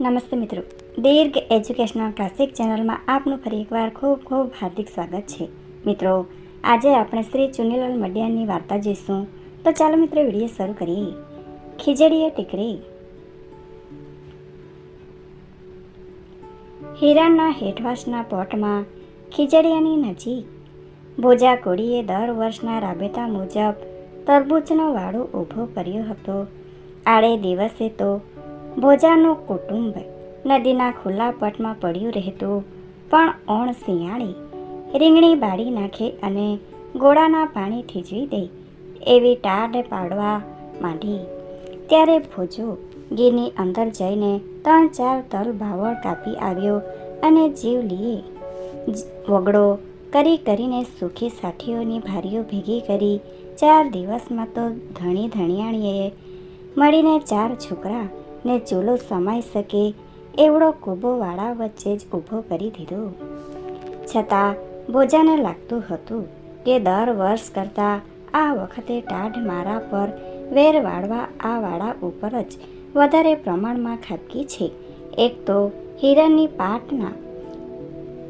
નમસ્તે મિત્રો. દીર્ઘ educational classic ચેનલમાં આપનું ફરી એકવાર ખૂબ ખૂબ હાર્દિક સ્વાગત છે. મિત્રો, આજે આપણે શ્રી ચુનીલાલ મડિયાની વાર્તા જોઈશું. તો ચાલો મિત્રો, વીડિયો શરૂ કરીએ. ખીજડીએ ટીકરી. હિરણના હેઠવાસના પોટમાં ખીજડીયાની નજીક ભોજા કોળીએ દર વર્ષના રાબેતા મુજબ તરબૂચનો વાડો ઊભો કર્યો હતો. આડે દિવસે તો ભોજાનું કુટુંબ નદીના ખુલ્લા પટમાં પડ્યું રહેતું. પણ ઓણ શિયાળી રીંગણી બાળી નાખે અને ગોળાના પાણી થીજવી દે એવી ટાઢ પાડવા માંડી. ત્યારે ભોજો ગીરની અંદર જઈને ત્રણ ચાર તલ ભાવળ કાપી આવ્યો અને જીવ લીએ. વગડો કરી કરીને સુખી સાઠીઓની ભારીઓ ભેગી કરી ચાર દિવસમાં તો ધણી ધણિયાણીએ મળીને ચાર છોકરા ને ચૂલો સમાઈ શકે એવડો કૂબો વાળા વચ્ચે જ ઊભો કરી દીધો. છતાં બોજાને લાગતું હતું કે દર વર્ષ કરતાં આ વખતે ટાઢ મારા પર વેર વાળવા આ વાળા ઉપર જ વધારે પ્રમાણમાં ખાબકી છે. એક તો હિરણની પાટના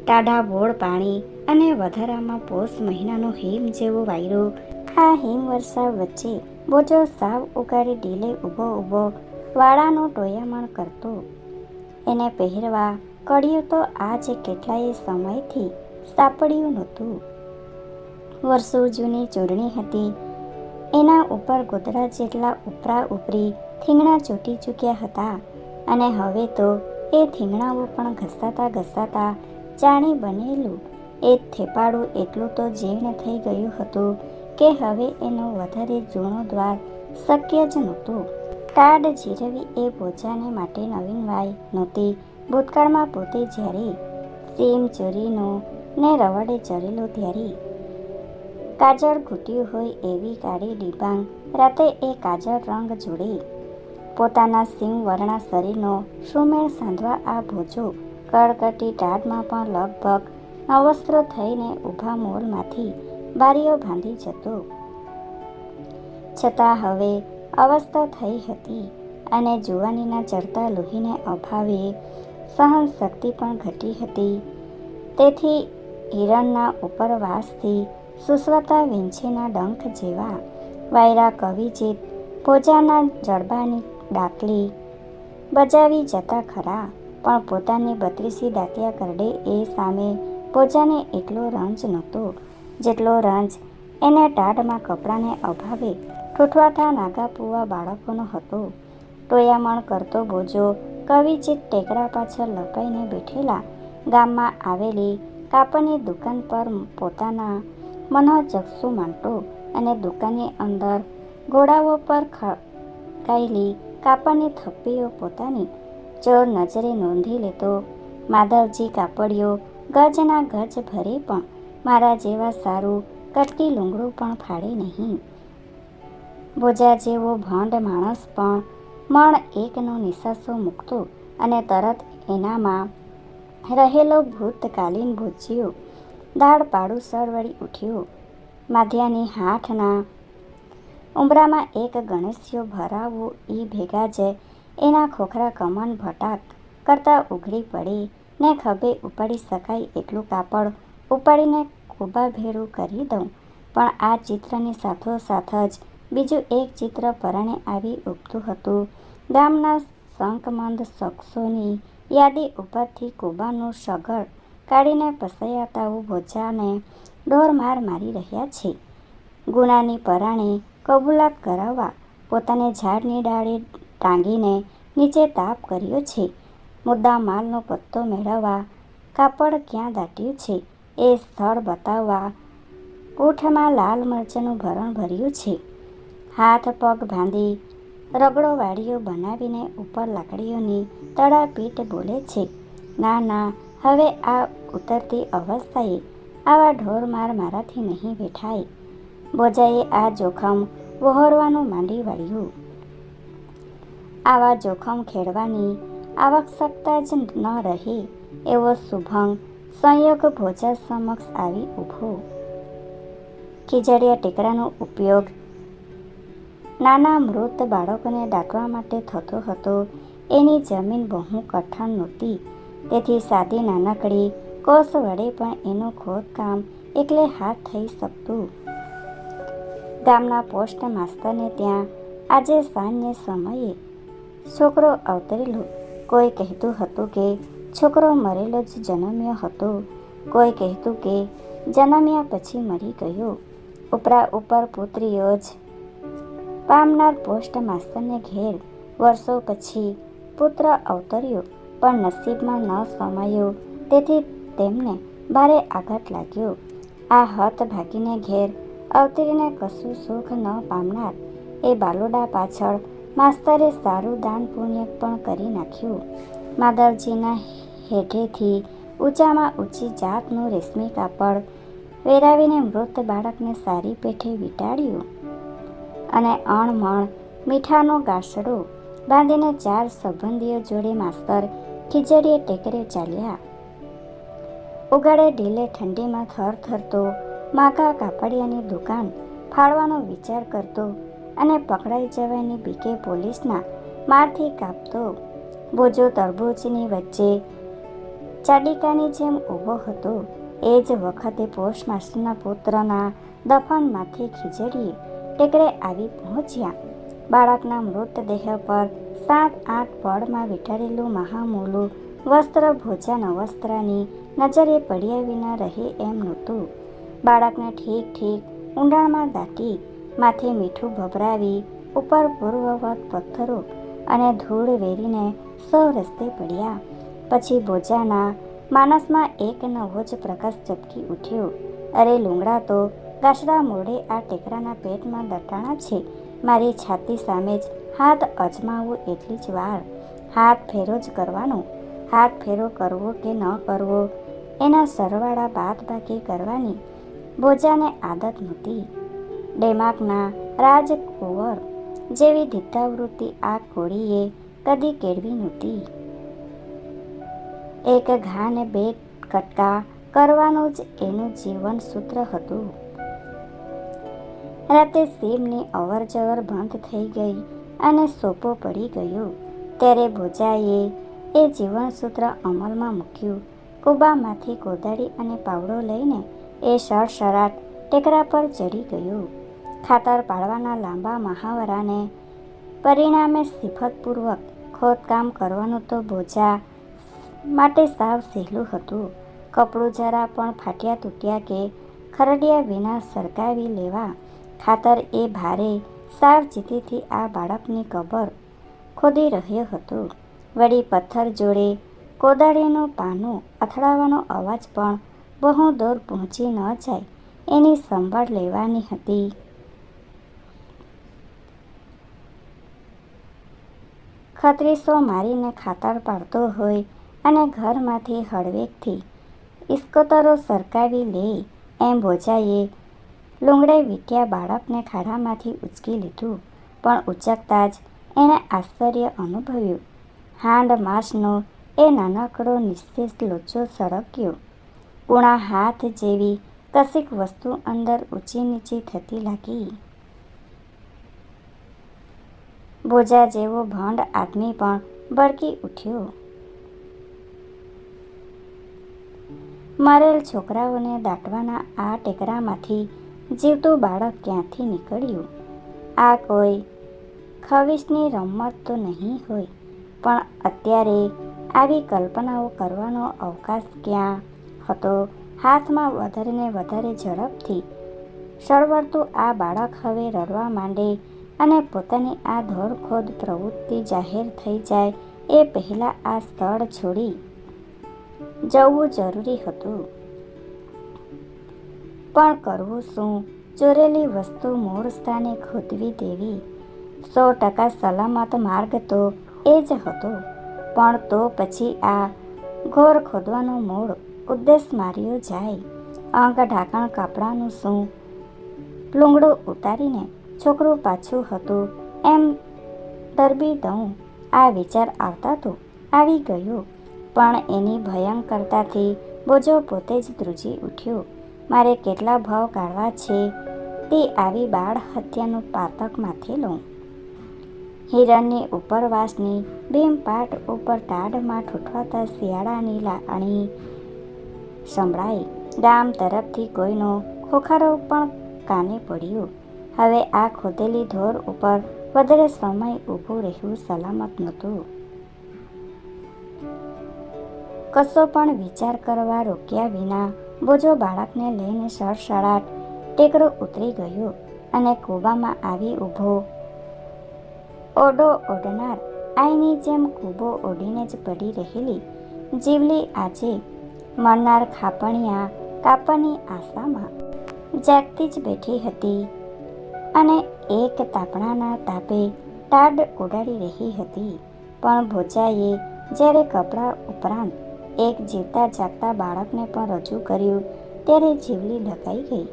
ટાઢા બોળ પાણી અને વધારામાં પોષ મહિનાનો હિમ જેવો વાયરો આ હિમવર્ષા વચ્ચે બોજો સાવ ઉગાડી ઢીલે ઊભો ઊભો વાળાનું ટોયામણ કરતો. એને પહેરવા કડિયું તો આજે કેટલાય સમયથી સાપડ્યું નહોતું. વર્ષો જૂની ચોરણી હતી. એના ઉપર ગોદડા જેટલા ઉપરા ઉપરી થીંગણા ચોટી ચૂક્યા હતા અને હવે તો એ થીંગણાઓ પણ ઘસાતા ઘસાતા જાણી બનેલું. એ થેપાડું એટલું તો જીર્ણ થઈ ગયું હતું કે હવે એનો વધારે જૂનો દ્વાર શક્ય જ નહોતું. ટાઢ જીરવી એ બોજાને માટે નવીન વાય નહોતી. ભૂતકાળમાં પોતે જ્યારે સીમ ચોરીનો ને રવડે ચરેલો ત્યારે કાજળ ઘૂંટ્યું હોય એવી કાળી ડિબાંગ. રાતે એ કાજળ રંગ જોડે પોતાના સિંહ વર્ણા શરીરનો સુમેળ સાંધવા આ ભોજો કડકટી ટાઢમાં પણ લગભગ અવસ્ત્ર થઈને ઊભા મોલમાંથી બારીઓ બાંધી જતો. છતાં હવે અવસ્થા થઈ હતી અને જુવાનીના ચડતા લોહીને અભાવે સહન શક્તિ પણ ઘટી હતી. તેથી હિરણના ઉપરવાસથી સુસ્વતા વિંછીના ડંખ જેવા વાયરા કવિજીત પોજાના જડબાની ડાકલી બજાવી જતા ખરા, પણ પોતાની બત્રીસી દાંતિયા કરડે એ સામે પોજાને એટલો રંજ નહોતો, જેટલો રંજ એને ટાઢમાં કપડાને અભાવે ઠૂઠવાઠા નાગાપુવા બાળકોનો હતો. ટોયામણ કરતો બોજો કવિચિત ટેકરા પાછળ લપાઈને બેઠેલા ગામમાં આવેલી કાપડની દુકાન પર પોતાના મનોજક્ષુ માંડતો અને દુકાનની અંદર ઘોડાઓ પર ખડકાયેલી કાપડની થપ્પીઓ પોતાની ચોર નજરે નોંધી લેતો, માધવજી કાપડિયો ગજના ગજ ભરે પણ મારા જેવા સારું કટકી લુંગડું પણ ફાડે નહીં. બોજા જેવો ભંડ માણસ પણ મણ એકનો નિશાસો મૂકતો અને તરત એનામાં રહેલો ભૂતકાલીન ભૂજ્યો દાળ પાડું સળવળી ઉઠ્યો. માધ્યાની હાથના ઉંબરામાં એક ગણેશિયો ભરાવો એ ભેગા જ એના ખોખરા કમન ભટાક કરતા ઉઘડી પડી ને ખભે ઉપાડી શકાય એટલું કાપડ ઉપાડીને ખૂબા ભેરું કરી દઉં. પણ આ ચિત્રની સાથોસાથ જ બીજું એક ચિત્ર પરણે આવી ઉગતું હતું. ગામના શંકમંદ શખ્સોની યાદી ઉપરથી કુબાનું સગળ કાઢીને પસૈયાતાઓ ભોજાને ઢોર માર મારી રહ્યા છે. ગુનાની પરાણે કબૂલાત કરાવવા પોતાને ઝાડની ડાળે ટાંગીને નીચે તાપ કર્યો છે. મુદ્દા માલનો પત્તો મેળવવા કાપડ ક્યાં દાટ્યું છે? એ સ્થળ બતાવવા કોઠમાં લાલ મરચાંનું ભરણ ભર્યું છે. હાથ, પગ બાંધી રગડો વાડીઓ બનાવીને ઉપર લાકડીઓની તળાપીઠ બોલે છે, ના ના, હવે આ ઉતરતી અવસ્થાએ આવા ઢોર માર મારાથી નહીં બેઠાય બોજાએ આ જોખમ વહોરવાનું માંડી વાળ્યું. આવા જોખમ ખેડવાની આવશ્યકતા જ ન રહે, એવો શુભંગ સંયોગ ભોજા સમક્ષ આવી ઊભો. ખીજડીયા ટેકરાનો ઉપયોગ નાના મૃત બાળકોને દાટવા માટે થતો હતો. એની જમીન બહુ કઠણ નહોતી. તેથી સાદી નાનકડી કોષ વડે પણ એનું ખોદકામ એકલે હાથ થઈ શકતું. ગામના પોસ્ટ માસ્તરને ત્યાં આજે સાંજને સમયે છોકરો અવતરેલો. કોઈ કહેતું હતું કે છોકરો મરેલો જ જન્મ્યો હતો. કોઈ કહેતું કે જન્મ્યા પછી મરી ગયો. ઉપરા ઉપર પુત્રીઓ જ પામનાર પોસ્ટ માસ્તરને ઘેર વર્ષો પછી પુત્ર અવતર્યો, પણ નસીબમાં ન સમાયો. તેથી તેમને ભારે આઘાત લાગ્યો. આ હત ભાગીને ઘેર અવતરીને કશું સુખ ન પામનાર એ બાલોડા પાછળ માસ્તરે સારું દાન પુણ્ય પણ કરી નાખ્યું. માધવજીના હેઠેથી ઊંચામાં ઊંચી જાતનું રેશમી કાપડ વેરાવીને મૃત બાળકને સારી પેઠે વીંટાળ્યું અને અણમણ, મીઠાનો ગાસડો બાંધીને ચાર સંબંધીઓ જોડે માસ્તર ખીજડીએ ટેકરે ચાલ્યા. ઉગાડે ઢીલે ઠંડીમાં થર થરતો માગા કાપડિયાની દુકાન ફાળવાનો વિચાર કરતો અને પકડાઈ જવાની બીકે પોલીસના મારથી કાપતો. બોજો તરબૂચની વચ્ચે ચાડિકાની જેમ ઊભો હતો. એ જ વખતે પોસ્ટમાસ્ટરના પુત્રના દફનમાંથી ખીજડીએ ટેકરે આવી પહોંચ્યા. બાળકના મૃતદેહ પર સાત આઠ પળમાં વિઠારેલું મહામૂલું વસ્ત્ર, ભોજન, અવસ્ત્રની નજરે પડ્યા વિના રહે એમ નહોતું. બાળકને ઠીક ઠીક ઊંડાણમાં દાટી, માથે મીઠું ભભરાવી, ઉપર પૂર્વવત પથ્થરો અને ધૂળ વેરીને સૌ રસ્તે પડ્યા. પછી ભોજાના માનસમાં એક નવો જ પ્રકાશ ચપકી ઉઠ્યો. અરે લુંગડા તો ગાસડા મોડે આ ટેકરાના પેટમાં દટાણા છે. મારી છાતી સામે જ હાથ અજમાવો એટલી જ વાર. હાથ ફેરો જ કરવાનો. હાથ ફેરો કરવો કે ન કરવો? એના સરવાળા બાદ બાકી કરવાની બોજાને આદત નહોતી. ડેમાકના રાજકુંવર જેવી ધીતાવૃત્તિ આ કોળીએ કદી કેળવી નહોતી. એક ઘાને બે કટકા કરવાનું જ એનું જીવન સૂત્ર હતું. રાતે સીમની અવર જવર બંધ થઈ ગઈ અને સોપો પડી ગયો. ત્યારે ભોજાએ એ જીવનસૂત્ર અમલમાં મૂક્યું. કુબામાંથી કોદાળી અને પાવડો લઈને એ સડસડાટ ટેકરા પર ચડી ગયો. ખાતર પાડવાના લાંબા મહાવરાને પરિણામે સિફતપૂર્વક ખોદકામ કરવાનું તો ભોજા માટે સાવ સહેલું હતું. કપડું જરા પણ ફાટ્યા તૂટ્યા કે ખરડિયા વિના સરકાવી લેવા ખાતર એ ભારે સાવચેતીથી આ બાળકની કબર ખોદી રહ્યો હતો. વળી પથ્થર જોડે કોદાળીનું પાનું અથડાવાનો અવાજ પણ બહુ દૂર પહોંચી ન જાય એની સંભાળ લેવાની હતી. ખત્રીસો મારીને ખાતર પાડતો હોય અને ઘરમાંથી હળવેકથી ઇસ્કોતરો સરકાવી લે એમ બોજાએ લુંગડે વીટ્યા બાળકને ખાડામાંથી ઉચકી લીધું, પણ ઉચકતા જ એણે આશ્ચર્ય અનુભવ્યું. હાંડ માસનો એ નાનકડો નિશ્ચેષ લોચો સળગ્યો. કૂણા હાથ જેવી કશીક વસ્તુ અંદર ઊંચી નીચી થતી લાગી. બોજા જેવો ભંડ આદમી પણ ભડકી ઉઠ્યો. મરેલ છોકરાઓને દાટવાના આ ટેકરામાંથી જીવતું બાળક ક્યાંથી નીકળ્યું? આ કોઈ ખવિશની રમત તો નહીં હોય, પણ અત્યારે આવી કલ્પનાઓ કરવાનો અવકાશ ક્યાં હતો? હાથમાં વધારે ને વધારે ઝડપથી સળવડતું આ બાળક હવે રડવા માંડે અને પોતાની આ ધોરખોદ પ્રવૃત્તિ જાહેર થઈ જાય એ પહેલાં આ સ્થળ છોડી જવું જરૂરી હતું. પણ કરવું શું? ચોરેલી વસ્તુ મૂળ સ્થાને ખોદવી દેવી. સો ટકા સલામત માર્ગ તો એ જ હતો. પણ તો પછી આ ઘોર ખોદવાનો મૂળ ઉદ્દેશ માર્યો જાય. અંગ ઢાંકણ કાપડાનું શું? લુંગડું ઉતારીને છોકરું પાછું હતું. એમ દરબી દઉં. આ વિચાર આવતા તો આવી ગયો. પણ એની ભયંકરતાથી બોજો પોતે જ ધ્રુજી ઉઠ્યો. મારે કેટલા ભાવ કાઢવા છે તે આવી બાળ હત્યાનું પાતક માથે લઉં. હિરણની ઉપરવાસની ભીમપાટ ઉપર ટાઢમાં ઠૂઠવાતા શિયાળાની લાણી સંભળાઈ. ગામ તરફથી કોઈનો ખોખારો પણ કાને પડ્યો. હવે આ ખોદેલી ધોર ઉપર વધારે સમય ઊભું રહેવું સલામત નહોતું. કશો પણ વિચાર કરવા રોક્યા વિના બોજો બાળકને લઈને સડસડાટ ટેકરો ઉતરી ગયો અને કૂવામાં આવી ઊભો. ઓડો ઓડનાર, આઈની જેમ કૂબો ઓડીને જ પડી રહેલી જીવલી આજે મળનાર ખાપણિયા કાપણની આશામાં જાગતી જ બેઠી હતી અને એક તાપણાના તાપે ટાડ ઉડાડી રહી હતી. પણ ભોજાએ જ્યારે કપડાં ઉપરાંત એક જીવતા જાગતા બાળકને પણ રજૂ કર્યું. ત્યારે જીવલી ઢકાઈ ગઈ.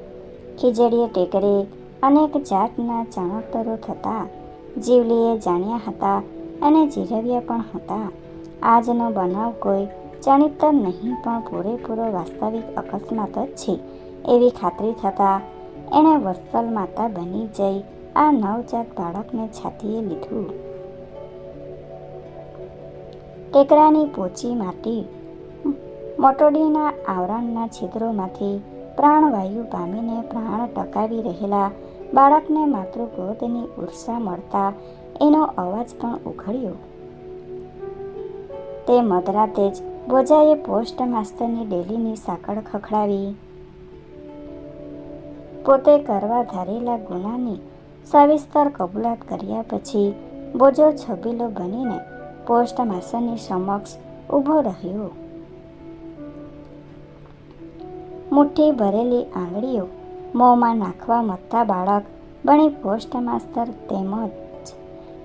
ખીજડીએ ટેકરે, અનેક જાતના ચણોતરો થતા જીવલીએ જાણ્યા હતા અને જીરવ્યા પણ હતા. આજનો બનાવ કોઈ ચણિતર નહીં, પણ પૂરેપૂરો વાસ્તવિક અકસ્માત જ છે એવી ખાતરી થતાં એણે વત્સલ માતા બની જઈ આ નવજાત બાળકને છાતીએ લીધું. ટેકરાની પોચી માટી મોટોડીના આવરણના છિદ્રોમાંથી પ્રાણવાયુ પામીને પ્રાણ ટકાવી રહેલા બાળકને માત્ર ગોદની ઉર્સા મળતા એનો અવાજ પણ ઉઘડ્યો. તે મધરાતે જ બોજાએ પોસ્ટ માસ્ટરની ડેલીની સાંકળ ખખડાવી. પોતે કરવા ધારેલા ગુનાની સવિસ્તર કબૂલાત કર્યા પછી બોજો છબીલો બનીને પોસ્ટ માસ્ટરની સમક્ષ ઊભો રહ્યો. મુઠ્ઠી ભરેલી આંગળીઓ મોંમાં નાખવા મથતા બાળક બની પોસ્ટ માસ્તર તેમજ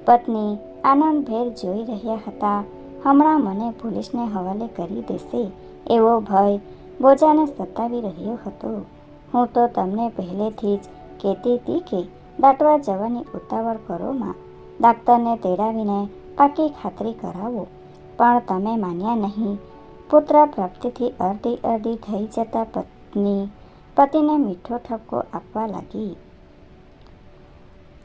પત્ની આનંદભેર જોઈ રહ્યા હતા. હમણાં મને પોલીસને હવાલે કરી દેશે એવો ભય બોજાને સતાવી રહ્યો હતો. હું તો તમને પહેલેથી જ કહેતી હતી કે દાટવા જવાની ઉતાવળ કરો માં. ડાક્ટરને તેડાવીને પાકી ખાતરી કરાવો. પણ તમે માન્યા નહીં. પુત્ર પ્રાપ્તિથી અડધી અડધી થઈ જતા પત્ની, પતિને મીઠો ઠપકો આપવા લાગી.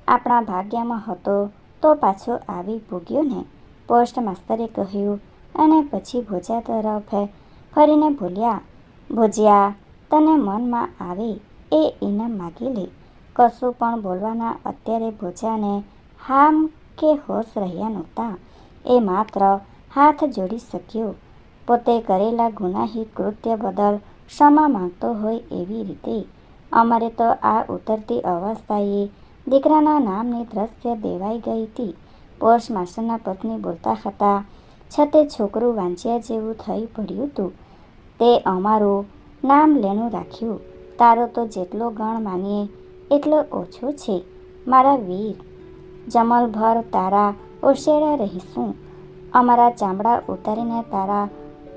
આપણા ભાગ્યમાં હતો તો પાછો આવી ભોગ્યો ને, પોસ્ટ માસ્તરે કહ્યું અને પછી ભોજા તરફ ફરીને ભૂલ્યા ભોજ્યા, તને મનમાં આવે એ ઇનામ માગી લે. કશું પણ બોલવાના અત્યારે ભોજાને હામ કે હોશ રહ્યા નહોતા. એ માત્ર હાથ જોડી શક્યો. પોતે કરેલા ગુનાહી કૃત્ય બદલ ક્ષમા માંગતો હોય એવી રીતે. અમારે તો આ ઉતરતી અવસ્થાએ દીકરાના નામની દ્રશ્ય દેવાઈ ગઈ હતી. પોર્સ માસ્ટરના પત્ની બોલતા હતા, છતે છોકરું વાંચ્યા જેવું થઈ પડ્યું હતું તે અમારું નામ લેણું રાખ્યું. તારો તો જેટલો ગણ માનીએ, એટલો ઓછો છે. મારા વીર, જમલભર તારા ઓશેડા રહીશું. અમારા ચામડા ઉતારીને તારા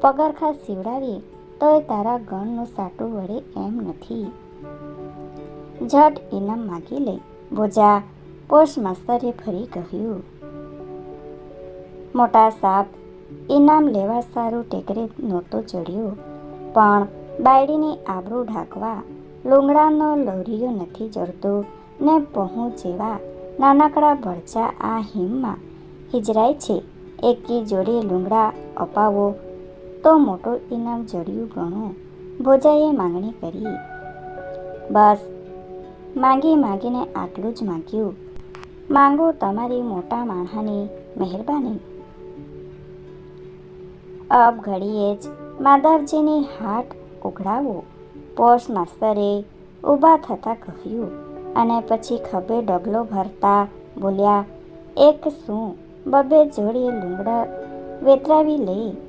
પગરખા સીવડાવીએ. તોય તારા ગણનું સાટું વળે એમ નથી. ઝટ ઇનામ માગી લે બોજા પોસ્ટ માસ્તરે ફરી કહ્યું. મોટા સાપ, ઇનામ લેવા સારું ટેકરે નહોતો ચડ્યો, પણ બાયડીની આબરૂ ઢાંકવા લુંગડાનો લવરીયો નથી ચડતો ને પહોં જેવા નાનકડા ભળચા આ હિમમાં હિજરાય છે. એકી જોડે લુંગડા અપાવો તો મોટો ઇનામ જડ્યું ઘણું ભોજાએ માંગણી કરી. બસ. માંગી માંગીને આટલું જ માંગ્યું. માંગો તમારી મોટા માણસાની મહેરબાની. અબ ઘડીએ જ માધવજીની હાટ ઉઘડાવો. પોસ્ટ માસ્તરે ઊભા થતાં કહ્યું અને પછી ખભે ડગલો ભરતા બોલ્યા, એક શું? બબે જોડીએ લુંગડા વેતરાવી લે